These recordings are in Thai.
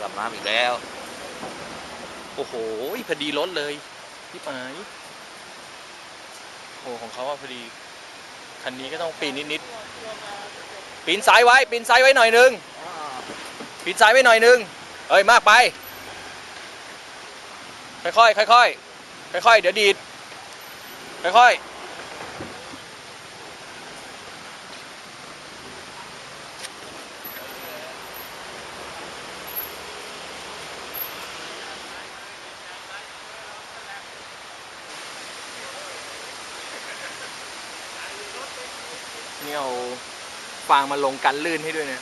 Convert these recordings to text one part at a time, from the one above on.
กลับน้ำอีกแล้ว โอ้โหพอดีรถเลยพี่ปายโอ้ของเขาอะพอดี คันนี้ก็ต้องปีนนิดๆปีนซ้ายไว้ ปีนซ้ายไว้หน่อยนึงปีนซ้ายไว้หน่อยนึงเอ้ยมากไป ค่อยๆค่อยๆค่อยๆเดี๋ยวดีดค่อยๆ นี่เอาฟางมาลงกันลื่นให้ด้วยนะ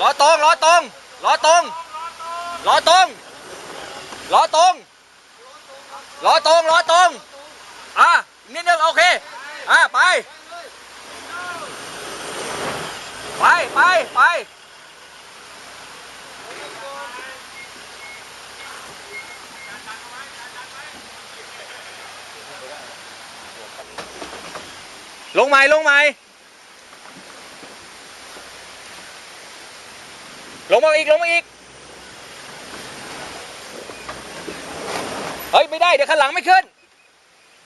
ล้อตรงล้อตรงล้อตรงล้อตรงล้อตรงล้อตรงล้อตรงอะนิดนึงโอเคอะไป ไปไปไปลงใหม่ลงใหม่ ลงมาอีกลงมาอีก เฮ้ย ไม่ได้ เดี๋ยวข้างหลังไม่ขึ้น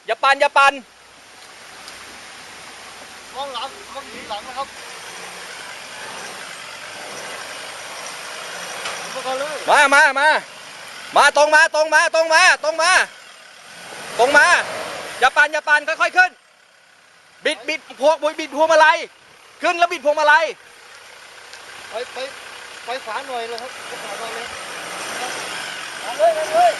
อย่าปันอย่าปันมองหลังมองหลังนะครับพวกเขาเลยมามามามาตรงมาตรงมาตรงมาตรงมาตรงมา อย่าปันอย่าปันค่อยๆขึ้น บิดบิดพวงบิดพวงมาลัยขึ้นแล้วบิดพวงมาลัยไปไป ไปขวาหน่อยเลยครับขวาหน่อยเลยเลยมาเลยมาเลย